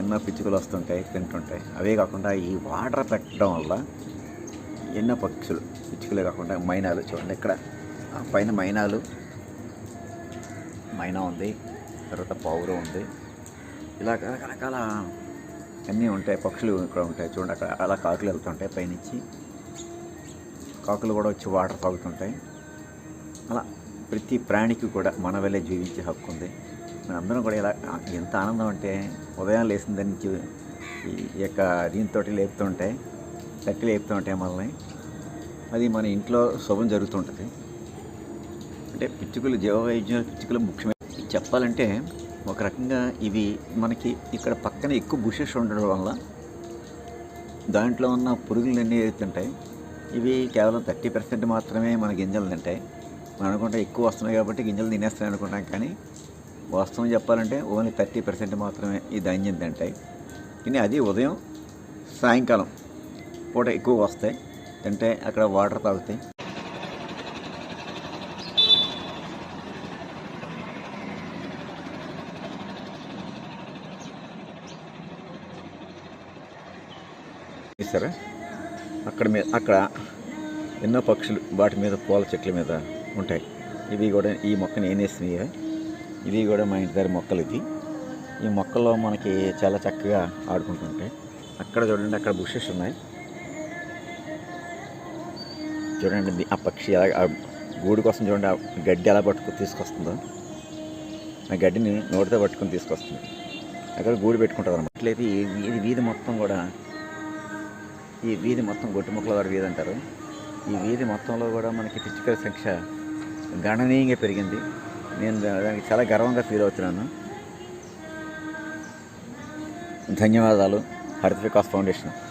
ఎన్నో పిచ్చుకలు వస్తుంటాయి తింటుంటాయి. అవే కాకుండా ఈ వాటర్ పెట్టడం వల్ల ఎన్నో పక్షులు పిచ్చుకలే కాకుండా మైనాలు చూడండి ఇక్కడ. పైన మైనాలు మైనా ఉంది తర్వాత పావురం ఉంది. ఇలా రకరకాల అన్నీ ఉంటాయి పక్షులు ఇక్కడ ఉంటాయి చూడండి అక్కడ. అలా కాకులు వెళ్తుంటాయి పైనుంచి. కాకులు కూడా వచ్చి వాటర్ తాగుతుంటాయి. అలా ప్రతి ప్రాణికి కూడా మన వల్లే జీవించే హక్కు ఉంది. మనందరం కూడా ఇలా ఎంత ఆనందం అంటే ఉదయం లేచిన దాని నుంచి ఈ యొక్క దీంతో లేపుతుంటే తట్టి లేపుతూ ఉంటాయి మనల్ని అది మన ఇంట్లో శుభం జరుగుతుంటుంది. అంటే పిచ్చుకలు జీవవైద్యం పిచ్చుకలు ముఖ్యమైన చెప్పాలంటే ఒక రకంగా ఇవి మనకి ఇక్కడ పక్కన ఎక్కువ బుషెస్ ఉండడం వల్ల దాంట్లో ఉన్న పురుగులన్నీ తింటాయి ఇవి కేవలం థర్టీ పర్సెంట్ మాత్రమే మన గింజలు తింటాయి. మనం అనుకుంటే ఎక్కువ వస్తున్నాయి కాబట్టి గింజలు తినేస్తాయి అనుకుంటాం కానీ వాస్తవం చెప్పాలంటే ఓన్లీ థర్టీ పర్సెంట్ మాత్రమే ఈ ధాన్యం తింటాయి. కానీ అది ఉదయం సాయంకాలం పూట ఎక్కువ వస్తాయి. తింటే అక్కడ వాటర్ తాగుతాయి. సరే అక్కడ మీద అక్కడ ఎన్నో పక్షులు వాటి మీద పూల చెట్ల మీద ఉంటాయి. ఇవి కూడా ఈ మొక్కని ఏం ఇది ఇవి కూడా మా ఇంటి దగ్గర మొక్కలు ఇది ఈ మొక్కల్లో మనకి చాలా చక్కగా ఆడుకుంటుంటాయి. అక్కడ చూడండి అక్కడ బుషెస్ ఉన్నాయి. చూడండి ఆ పక్షి ఎలా ఆ గూడు కోసం చూడండి ఆ గడ్డి ఎలా పట్టుకుని తీసుకొస్తుందో. ఆ గడ్డిని నోటితో పట్టుకొని తీసుకొస్తుంది. అక్కడ గూడు పెట్టుకుంటుంది అనమాట అట్లయితే ఈ వీధి వీధి మొత్తం కూడా ఈ వీధి మొత్తం గొట్టిముక్కల వారి వీధి అంటారు. ఈ వీధి మొత్తంలో కూడా మనకి పిచ్చుకల సంఖ్య గణనీయంగా పెరిగింది. నేను దానికి చాలా గర్వంగా ఫీల్ అవుతున్నాను. ధన్యవాదాలు. హరిత వికాస్ ఫౌండేషన్.